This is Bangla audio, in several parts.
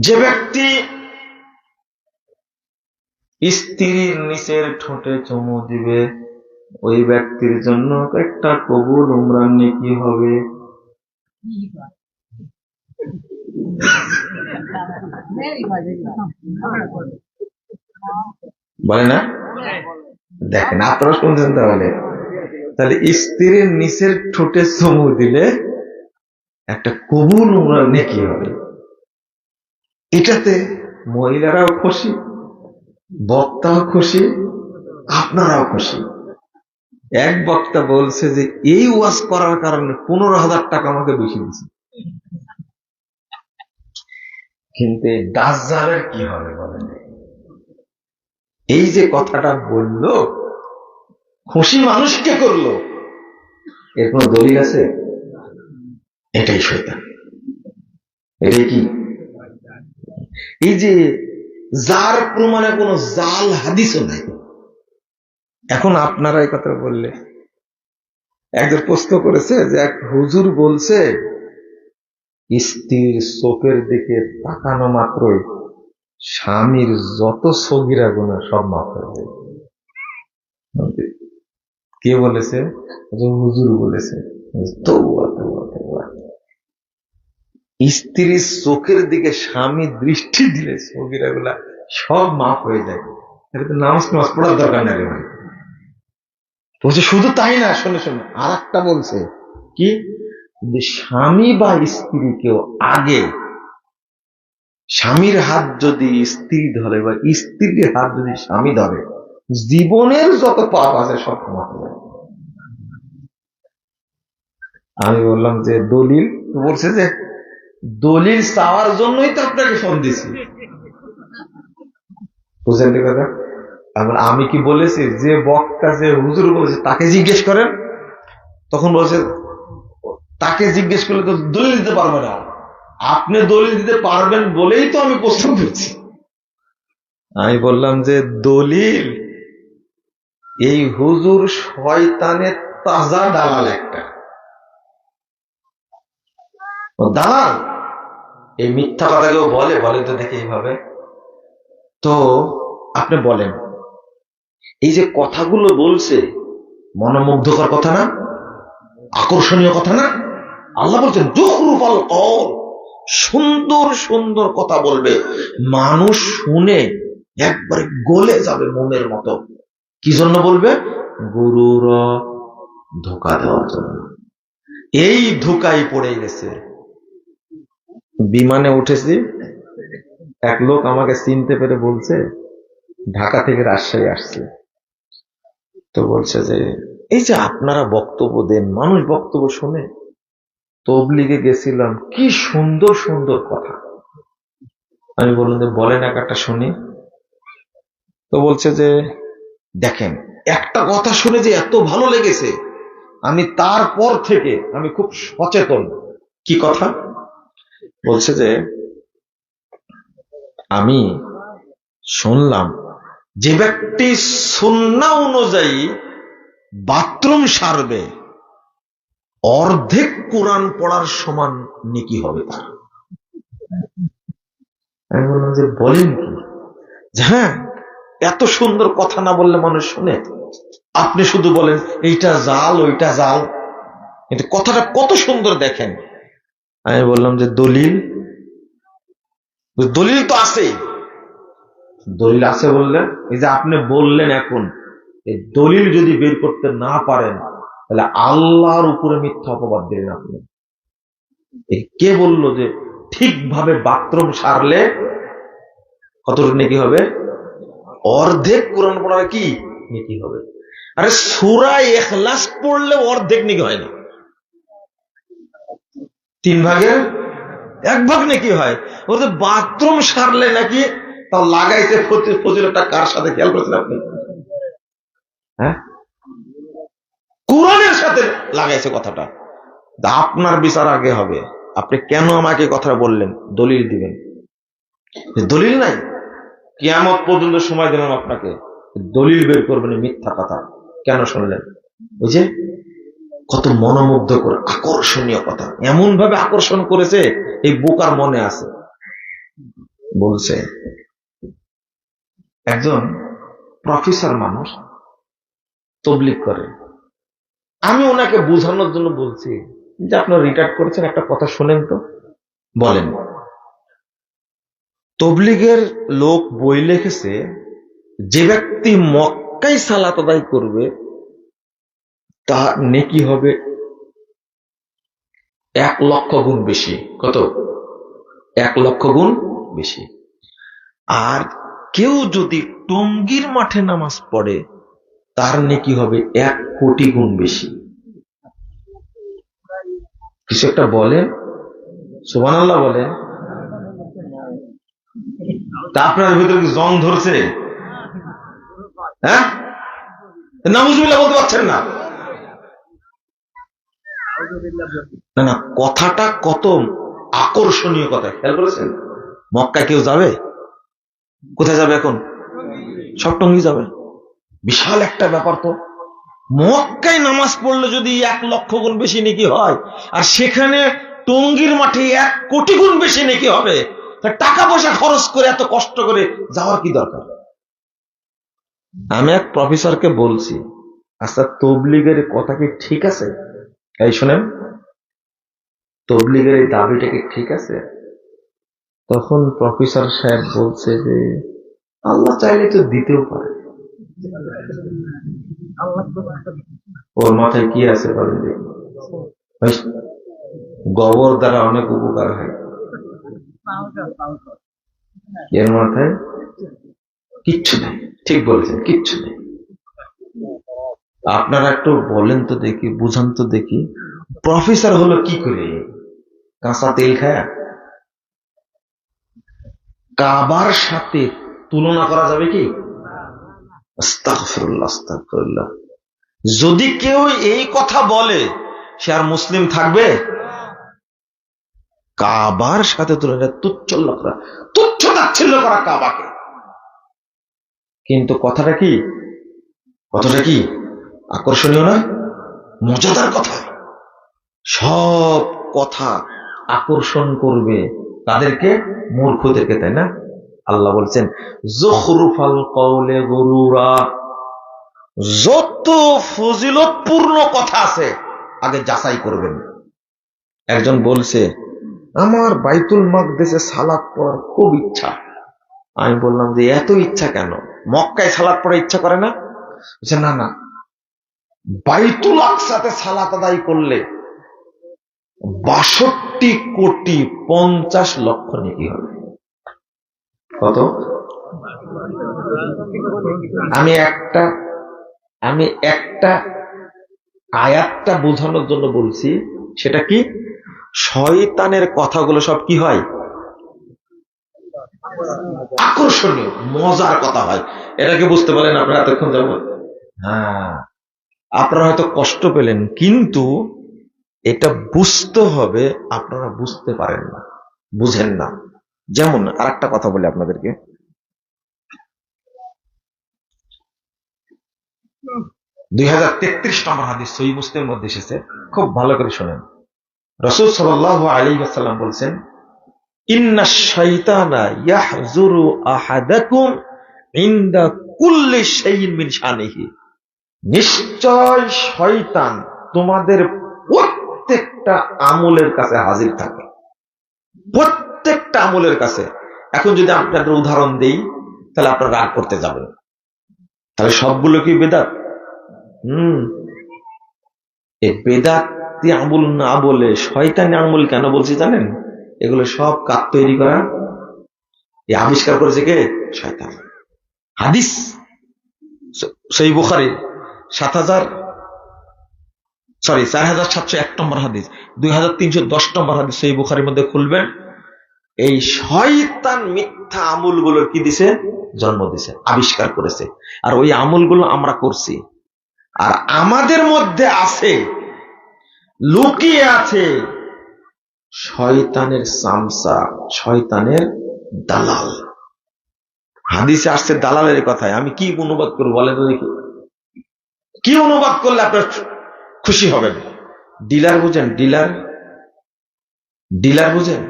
যে ব্যক্তি স্ত্রীর নিচের ঠোঁটে চুমু দিবে, ওই ব্যক্তির জন্য একটা কবুল উমরান নেকি হবে। বলে না? দেখেন, আপনারা শুনছেন তাহলে। তাহলে স্ত্রীর নিচের ঠোঁটে চুমু দিলে একটা কবুল উমরান নেকি হবে। এটাতে মহিলারাও খুশি, বক্তাও খুশি, আপনারাও খুশি। এক বক্তা বলছে যে, এই ওয়াজ করার কারণে পনেরো হাজার টাকা আমাকে বেশি দিচ্ছে কিন্তু এই দাজ্জালের কি হবে বলেন? এই যে কথাটা বলল, খুশি মানুষকে করল? এর কোন দলিল আছে? এটাই শয়তান। এটাই কি এই যে যার প্রমাণে কোনো জাল হাদিসও নাই। এখন আপনারা এই কথা বললে একজন প্রশ্ন করেছে যে এক হুজুর বলছে স্ত্রীর চোখের দিকে তাকানো মাত্রই স্বামীর যত সগিরা গুণা সব মাফ হয়ে কে বলেছে? হুজুর বলেছে তৌবা, তৌবা, তৌবা। স্ত্রীর চোখের দিকে স্বামী দৃষ্টি দিলে সগিরা গুলা সব মাফ হয়ে যায়। এটা তো নামাজ নামাজ পড়ার দরকার নেই ভাই। বলছে, শুধু তাই না, শোনে শোনে আর একটা বলছে, কি? যে স্বামী বা স্ত্রী কেউ আগে স্বামীর হাত যদি স্ত্রী ধরে বা স্ত্রীর হাত যদি স্বামী ধরে, জীবনের যত পাপ আছে সব ক্ষমা হয়ে যাবে। আমি বললাম যে, দলিল বলছে যে দলিল চাওয়ার জন্যই তো আপনাকে ফোন দিছি। বুঝলেন কথা? আমি কি বলেছি, যে বক্তা, যে হুজুর বলেছে, তাকে জিজ্ঞেস করেন, তখন বলছে, তাকে জিজ্ঞেস করলে তো দলিল দিতে পারবে না। আপনি দলিল দিতে পারবেন বলেই তো আমি প্রশ্ন করছি। আমি বললাম যে, দলিল, এই হুজুর শয়তানের তাজা দালাল একটা। দালাল এই মিথ্যা কথা কেউ বলে? বলে তো দেখে এইভাবে। তো আপনি বলেন, এই যে কথাগুলো বলছে, মনোমুগ্ধকর কথা না? আকর্ষণীয় কথা না? আল্লাহ বলছেন সুন্দর সুন্দর কথা বলবে। মানুষ শুনে একবারে গলে যাবে মনের মতো। কি জন্য বলবে? গুরুর ধোকা দেওয়ার জন্য। এই ধোকায় পড়ে গেছে। বিমানে উঠেছি, এক লোক আমাকে চিনতে পেরে বলছে, ঢাকা থেকে রাজশাহী আসছে। তো বলছে যে, এই যে আপনারা বক্তব্য দেন, মানুষ বক্তব্য শুনে। তবলিগে গেছিলাম, কি সুন্দর সুন্দর কথা। আমি বললাম যে, বলেন এক একটা শুনি। তো বলছে যে, দেখেন, একটা কথা শুনে যে এত ভালো লেগেছে, আমি তারপর থেকে আমি খুব সচেতন। কি কথা? বলছে যে, আমি শুনলাম যে ব্যক্তি সুন্না অনুযায়ী বাথরুম সারবে, অর্ধেক কোরআন পড়ার সমান নেকি হবে তার। যে, বলেন কি? হ্যাঁ এত সুন্দর কথা না বললে মানুষ শুনে? আপনি শুধু বলেন, এইটা জাল, ওইটা জাল। কিন্তু কথাটা কত সুন্দর দেখেন। আমি বললাম যে দলিল। দলিল তো আছে দলিল আছে বললেন এই যে আপনি বললেন এখন, এই দলিল যদি বের করতে না পারেন, তাহলে আল্লাহর উপরে মিথ্যা অপবাদ দিলেন আপনি। কে বলল যে ঠিকভাবে বাথরুম সারলে কতটুকু নাকি হবে? অর্ধেক কোরআন পড়ার কি? নাকি হবে। আরে সুরা এখলাস পড়লে অর্ধেক নাকি হয় না। তিন ভাগের এক ভাগ নাকি হয়? ওদের বাথরুম সারলে নাকি তাও ফজি- ফজিলতটা কার সাথে? খেয়াল করেছেন আপনি? হ্যাঁ? কোরআনের সাথে লাগাইছে কথাটা। আপনার বিচার আগে হবে। আপনি কেন আমাকে কথা বললেন? দলিল দিবেন। দলিল নাই। কিয়ামত পর্যন্ত সময় দিলাম আপনাকে। দলিল বের করবেন মিথ্যা কথা। কেন শুনলেন? যে কত মনোমুগ্ধকর, আকর্ষণীয় কথা। এমন ভাবে আকর্ষণ করেছে, এই বোকার মনে আছে। বলছে, একজন প্রফেসর মানুষ তবলিক করে। আমি ওনাকে বোঝানোর জন্য বলছি, যে আপনার রিটায়ার করেছেন, একটা কথা শোনেন তো। বলেন, তবলিগের লোক বই লিখেছে, যে ব্যক্তি মক্কাই সালাত করবে তার নেকি হবে? এক লক্ষ গুণ বেশি। কত? এক লক্ষ গুণ বেশি। আর কেউ যদি টঙ্গির মাঠে নামাজ পড়ে, তার নেকি হবে এক কোটি গুণ বেশি। কিছু একটা বলেন সুবান আল্লাহ বলেন তা আপনার ভিতরে কি জং ধরছে? হ্যাঁ? নামুজুবিল্লাহ বলতে পারছেন না। না না, কথাটা কত আকর্ষণীয় কথা, খেয়াল করেছেন? মক্কা কেউ যাবে? কোথায় যাবে এখন? সব টঙ্গি যাবে। বিশাল একটা ব্যাপার তো। মক্কায় নামাজ পড়লে যদি এক লক্ষ গুণ বেশি নাকি হয়, আর সেখানে টঙ্গির মাঠে এক কোটি গুণ বেশি নাকি হবে টাকা পয়সা খরচ করে এত কষ্ট করে যাওয়ার কি দরকার? আমি এক প্রফেসরকে বলছি আচ্ছা তবলিগের কথা কি ঠিক আছে? এই শোনেন, তবলিগের এই দাবিটা কি ঠিক আছে? তখন প্রফেসর সাহেব বলছে যে, আল্লাহ চাইলে তো দিতেও পারে। ওর মাথায় কি আছে বলেন গোবর দ্বারা অনেক উপকার হয়। এর মাথায় কিচ্ছু নেই। ঠিক বলেছেন, কিচ্ছু নেই। আপনারা একটু বলেন তো দেখি, বুঝান তো দেখি। প্রফেসর হলো কি করে? কাঁচা তেল খায়? কাবার সাথে তুলনা করা যাবে কি। যদি কেউ এই কথা বলে, সে আর মুসলিম থাকবে? কাবার সাথে তুলনা তুচ্ছল্য করা, তুচ্ছ তাচ্ছিল্য করা কাবাকে। কিন্তু কথাটা কি? কথাটা কি? আকর্ষণীয় না মজাদার কথা। সব কথা আকর্ষণ করবে তাদেরকে, মূর্খদেরকে, তাই না? আল্লাহ বলছেন, জখরুফাল কওলে গরুরা যত ফজিলতপূর্ণ কথা আছে, আগে যাচাই করবেন। একজন বলছে, আমার বাইতুল মাকদেশে সালাদ পড়ার খুব ইচ্ছা। আমি বললাম যে, এত ইচ্ছা কেন? মক্কায় সালাদ পড়ার ইচ্ছা করে না? বলছে, না না বাইতুল আকসাতে সালাত আদায় করলে বাষট্টি কোটি পঞ্চাশ লক্ষ নেকি হবে। কত? আমি একটা আমি একটা আয়াতটা বোঝানোর জন্য বলছি, সেটা কি? শয়তানের কথাগুলো সব কি হয়? আকর্ষণীয়, মজার কথা হয়। এটাকে বুঝতে পারেন আপনারা এতক্ষণ যাব হ্যাঁ। আপনারা হয়তো কষ্ট পেলেন, কিন্তু এটা বুঝতে হবে, আপনারা বুঝতে পারেন না, বুঝেন না। যেমন আর একটা কথা বলি আপনাদেরকে। দুই হাজার তেত্রিশ নম্বর হাদিস সই মুসলিমের মধ্যে এসেছে, খুব ভালো করে শোনেন। রসুল সাল্লাহ আলী সাল্লাম বলছেন, ইন্না শৈতানা ইয়াহজুরু আহাদাকুম ইন্দা কুল্লি শাইইন মিন শানিহি। নিশ্চয় শয়তান তোমাদের প্রত্যেকটা আমলের কাছে হাজির থাকে প্রত্যেকটা আমলের কাছে। এখন যদি আপনাদের উদাহরণ দেই, তাহলে আপনারা রাগ করতে যাবেন। তাহলে সবগুলো কি বেদাত? হম। এ বেদাতি আমল না বলে শয়তানি আমল কেন বলছি জানেন? এগুলো সব কাপ তৈরি করা। এ আবিষ্কার করেছে কে? শয়তান। হাদিস। সেই বুখারি। সাত হাজার সরি চার হাজার সাতশো এক নম্বর হাদিস, দুই হাজার তিনশো দশ নম্বর হাদিস সেই মধ্যে খুলবেন এই শয়তান মিথ্যা আমলগুলোর কি দিছে? জন্ম দিছে, আবিষ্কার করেছে। আর ওই আমলগুলো আমরা করছি। আর আমাদের মধ্যে আছে, লুকিয়ে আছে শয়তানের সামসা, শয়তানের দালাল। হাদিসে আসছে দালালের কথায়, আমি কি অনুবাদ করব বলেন দেখি। কি অনুবাদ করলে আপনার খুশি হবেন? ডিলার বুঝেন, ডিলার? ডিলার বুঝেন?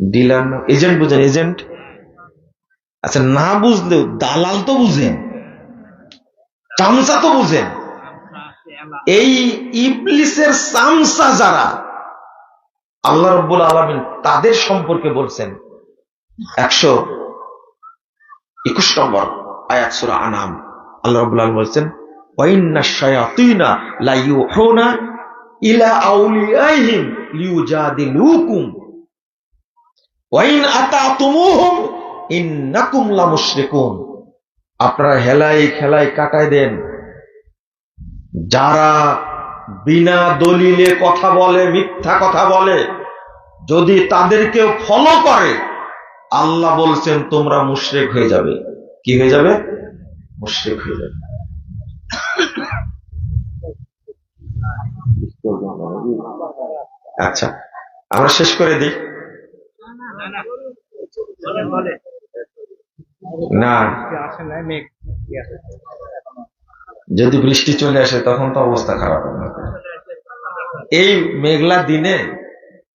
ডিলার এজেন্ট বুঝেন, এজেন্ট? আচ্ছা না বুঝলেও দালাল তো বুঝেন, চামচা তো বুঝেন। এই ইবলিসের চামচা যারা, আল্লাহ রব্বুল আলমিন তাদের সম্পর্কে বলছেন, একশো একুশ নম্বর আয়াত সুরা আনাম। আল্লাহ বলছেন আপনারা হেলাই খেলাই কাটায় দেন। যারা বিনা দলিলে কথা বলে, মিথ্যা কথা বলে, যদি তাদেরকে ফলো করে, আল্লাহ বলছেন, তোমরা মুশরেক হয়ে যাবে। কি হয়ে যাবে? হয়ে যাবে। আচ্ছা আমরা শেষ করে দিই। না। যদি বৃষ্টি চলে আসে, তখন তো অবস্থা খারাপ এই মেঘলা দিনে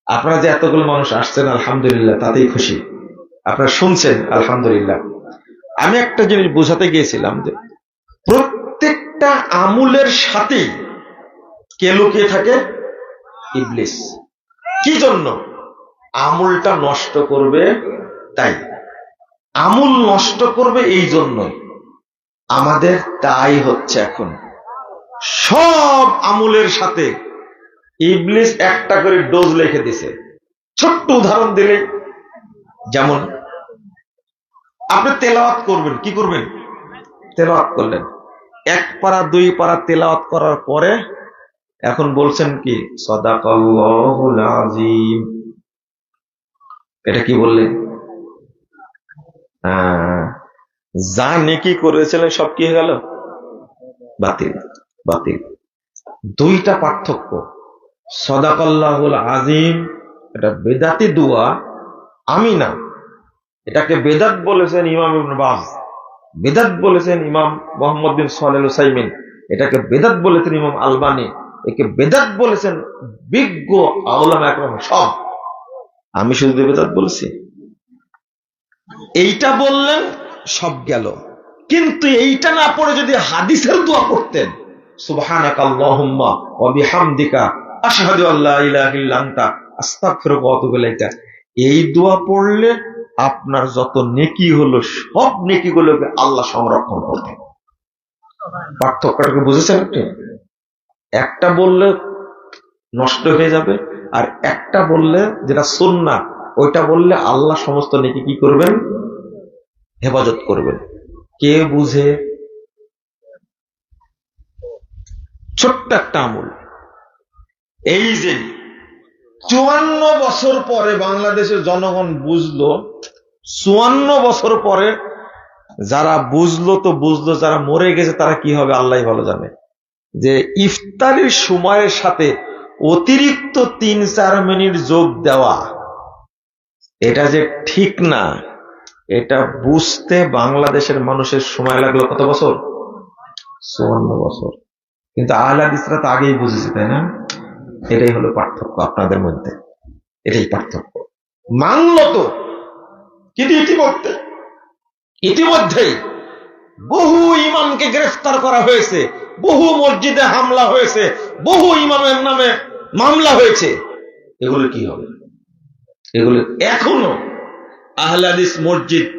আপনারা যে এতগুলো মানুষ আসছেন, আলহামদুলিল্লাহ, তাতেই খুশি। আপনারা শুনছেন, আলহামদুলিল্লাহ। আমি একটা জিনিস বোঝাতে গিয়েছিলাম যে প্রত্যেকটা আমুলের সাথেই কে লুকিয়ে থাকে? ইবলিস। কি জন্য? আমুলটা নষ্ট করবে তাই। আমুল নষ্ট করবে এই জন্যই। আমাদের তাই হচ্ছে এখন। সব আমুলের সাথে ইবলিস একটা করে ডোজ লিখে দিছে। ছোট্ট উদাহরণ দিলে যেমন আপনি তেলাওয়াত করবেন কি করবেন? তেলাওয়াত করলেন। এক পারা দুই পারা তেলাওয়াত করার পরে এখন বলছেন কি? আজিম এটা কি বললেন যা নেকি করেছিলেন সব কি হয়ে গেল? বাতিল বাতিল। দুইটা পার্থক্য। সদাকল্লাহুল আজিম এটা বেদাতি দোয়া আমি না। এটাকে বেদাত বলেছেন ইমাম বাজ। বেদাত বলেছেন ইমাম মোহাম্মদ বিন সোহেল সাইমিন এটাকে বেদাত বলেছেন ইমাম আলবানি। একে বেদাত বলেছেন বিজ্ঞ আউলাম একরম সব। আমি শুধু বেদাত বলেছি। এইটা বললেন, সব গেল। কিন্তু এইটা না পড়ে যদি হাদিসের দোয়া করতেন সুবহানাকা আল্লাহুম্মা ওয়া বিহামদিকা আশহাদু আল্লা ইলাহা ইল্লা আনতা, আস্তাগফিরুকা ওয়া আতুবু এই দোয়া পড়লে আপনার যত নেকি হলো, সব নেকিগুলোকে আল্লাহ সংরক্ষণ করতেন পার্থক্যটাকে বুঝেছেন আপনি? একটা বললে নষ্ট হয়ে যাবে, আর একটা বললে যেটা সুন্না ওইটা বললে আল্লাহ সমস্ত নেকি কি করবেন? হেফাজত করবেন। কে বুঝে? ছোট্ট একটা আমল। এই যে চুয়ান্ন বছর পরে বাংলাদেশের জনগণ বুঝলো, চুয়ান্ন বছর পরে যারা বুঝলো তো বুঝলো, যারা মরে গেছে তারা কি হবে আল্লাহ ভালো জানে। যে ইফতারির সময়ের সাথে অতিরিক্ত তিন চার মিনিট যোগ দেওয়া, এটা যে ঠিক না, এটা বুঝতে বাংলাদেশের মানুষের সময় লাগল কত বছর? চুয়ান্ন বছর। কিন্তু আহলাদিসরা তো আগেই বুঝেছে, তাই না? এটাই হলো পার্থক্য আপনাদের মধ্যে। এটাই পার্থক্য। মানল তো। কিন্তু ইতিমধ্যে, ইতিমধ্যেই বহু ইমামকে গ্রেফতার করা হয়েছে, বহু মসজিদে হামলা হয়েছে, বহু ইমামের নামে মামলা হয়েছে। এগুলো কি হবে? এগুলো এখনও আহলাদিস মসজিদ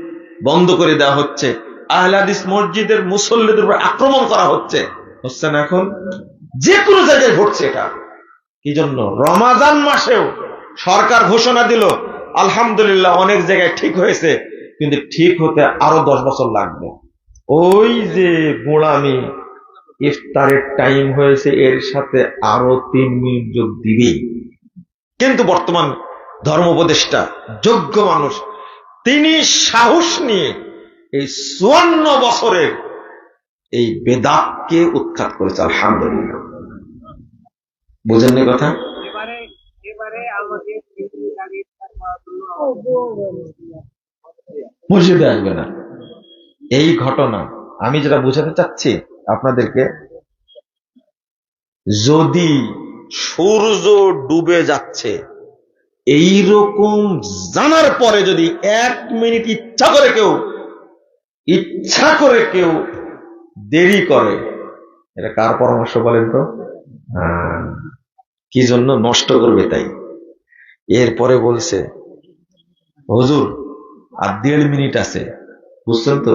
বন্ধ করে দেওয়া হচ্ছে। আহলাদিস মসজিদের মুসল্লিদের উপর আক্রমণ করা হচ্ছে। হচ্ছে না এখন? যে কোনো জায়গায় ঘটছে এটা। কি জন্য রমাজান মাসেও সরকার ঘোষণা দিল, আলহামদুলিল্লাহ, অনেক জায়গায় ঠিক হয়েছে, কিন্তু ঠিক হতে আরও দশ বছর লাগবে। ওই যে গোড়ামি ইফতারের টাইম হয়েছে, এর সাথে আরও তিন মিনিট যোগ দিবেই কিন্তু বর্তমান ধর্ম উপদেষ্টা, যোগ্য মানুষ, তিনি সাহস নিয়ে এই চুয়ান্ন বছরের এই বেদাতকে উৎখাত করেছে, আলহামদুলিল্লাহ। বুঝেননি কথা? এবারে এবারে আমাদের মসজিদে আসবে না। এই ঘটনা আমি যেটা বোঝাতে চাচ্ছি আপনাদেরকে যদি সূর্য ডুবে যাচ্ছে এই রকম জানার পরে যদি এক মিনিট ইচ্ছা করে কেউ ইচ্ছা করে কেউ দেরি করে এটা কার পরামর্শ বলেন তো? কি জন্য নষ্ট করবে তাই? এরপরে বলছে, হুজুর, আর দেড় মিনিট আছে, বুঝছেন তো?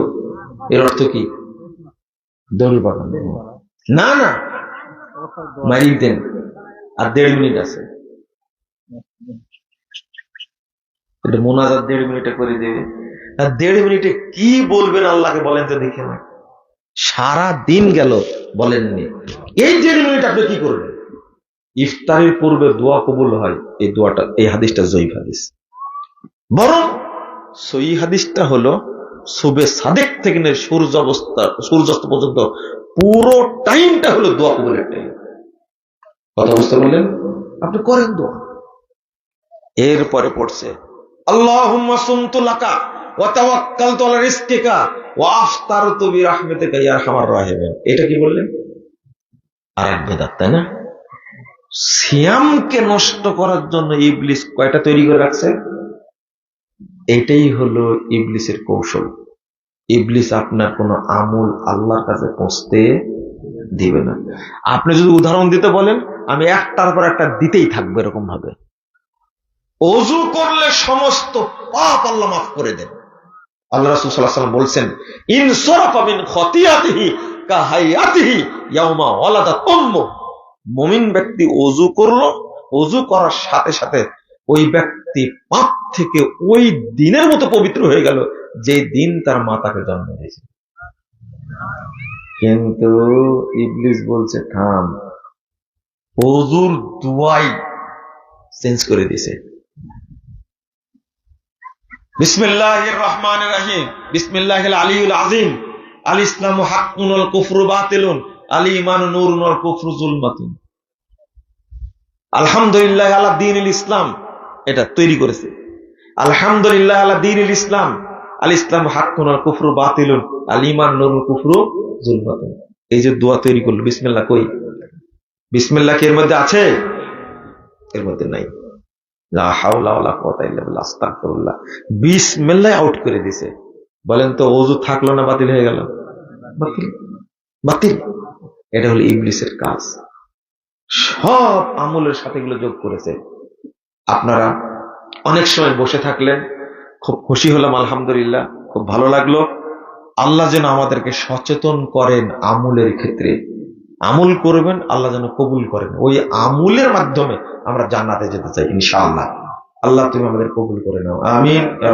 এর অর্থ কি? দড়ি বাগান না না মারি দেন, আর দেড় মিনিট আছে। এটা মোনাজাত দেড় মিনিটে করে দেবে। আর দেড় মিনিটে কি বলবেন আল্লাহকে বলেন তো দেখে না সারা দিন গেল বলেননি। এই দেড় মিনিট আপনি কি করবেন ইফতারের পূর্বে দোয়া কবুল হয়, এই দোয়াটা, এই হাদিসটা জয়ীফ হাদিস। বরং সই হাদিসটা হলো, সুবে সাদেক থেকে নিয়ে সূর্য অবস্থা, সূর্যাস্ত পর্যন্ত পুরো টাইমটা হলো দোয়া কবুলের টাইম। কথা বুঝতে বললেন আপনি করেন দোয়া। এরপরে পড়ছে আল্লাহ লাকা। ওয়া তাওয়াক্কালতু আলা রিজকিকা ওয়া আফতারতু বিরাহমাতিকা আরহামার রাহিমিন। এটা কি বললেন? আরেক বেদাত, তাই না? সিয়ামকে নষ্ট করার জন্য ইবলিস কয়টা তৈরি করে রাখছে? এটাই হলো ইবলিসের কৌশল। ইবলিস আপনার কোনো আমল আল্লাহর কাছে পৌঁছতে দিবে না। আপনি যদি উদাহরণ দিতে বলেন, আমি একটার পর একটা দিতেই থাকব এরকম ভাবে অজু করলে সমস্ত পাপ আল্লাহ মাফ করে দেন। আল্লাহ রাসূল আলাইহি বলছেন মিন মুমিন ব্যক্তি অজু অজু করার সাথে সাথে ওই ব্যক্তি পাপ থেকে ওই দিনের মতো পবিত্র হয়ে গেল যে দিন তার মাতাকে জন্ম দিয়েছে। কিন্তু ইবলিস বলছে, থাম অজুর দুয়াই চেঞ্জ করে দিছে বিসমিল্লাহির রহমানির রহিম বিসমিল্লাহিল আলিউল আজিম আল ইসলামু হাক্কুন কুফরু বাতিলুন। আল ঈমানু নূরুন কুফরু যুলমাতুন আলহামদুলিল্লাহ আলা দ্বীনিল ইসলাম। এটা তৈরি করেছে। আলহামদুলিল্লাহ আলা দ্বীনিল ইসলাম। আল ইসলাম ওয়াল কুফরু বাতিলুন। আল ঈমান নূরুল কুফরু যুলমাতুন এই যে দোয়া তৈরি করল, বিসমিল্লাহ কই? বিসমিল্লাহ কি এর মধ্যে আছে? এর মধ্যে নাই। আস্তাগফিরুল্লাহ। বিসমিল্লাহ আউট করে দিছে। বলেন তো, ওযু থাকল না বাতিল হয়ে গেল? বাতিল। বাতিল। এটা হলো ইবলিসের কাজ। সব আমলের সাথে এগুলো যোগ করেছে। আপনারা অনেক সময় বসে থাকলেন খুব খুশি হলাম, আলহামদুলিল্লাহ, খুব ভালো লাগল। আল্লাহ যেন আমাদেরকে সচেতন করেন আমলের ক্ষেত্রে। আমল করবেন, আল্লাহ যেন কবুল করেন। ওই আমলের মাধ্যমে আমরা জান্নাতে যেতে চাই, ইনশাআল্লাহ। আল্লাহ তুমি আমাদের কবুল করে নাও। আমিন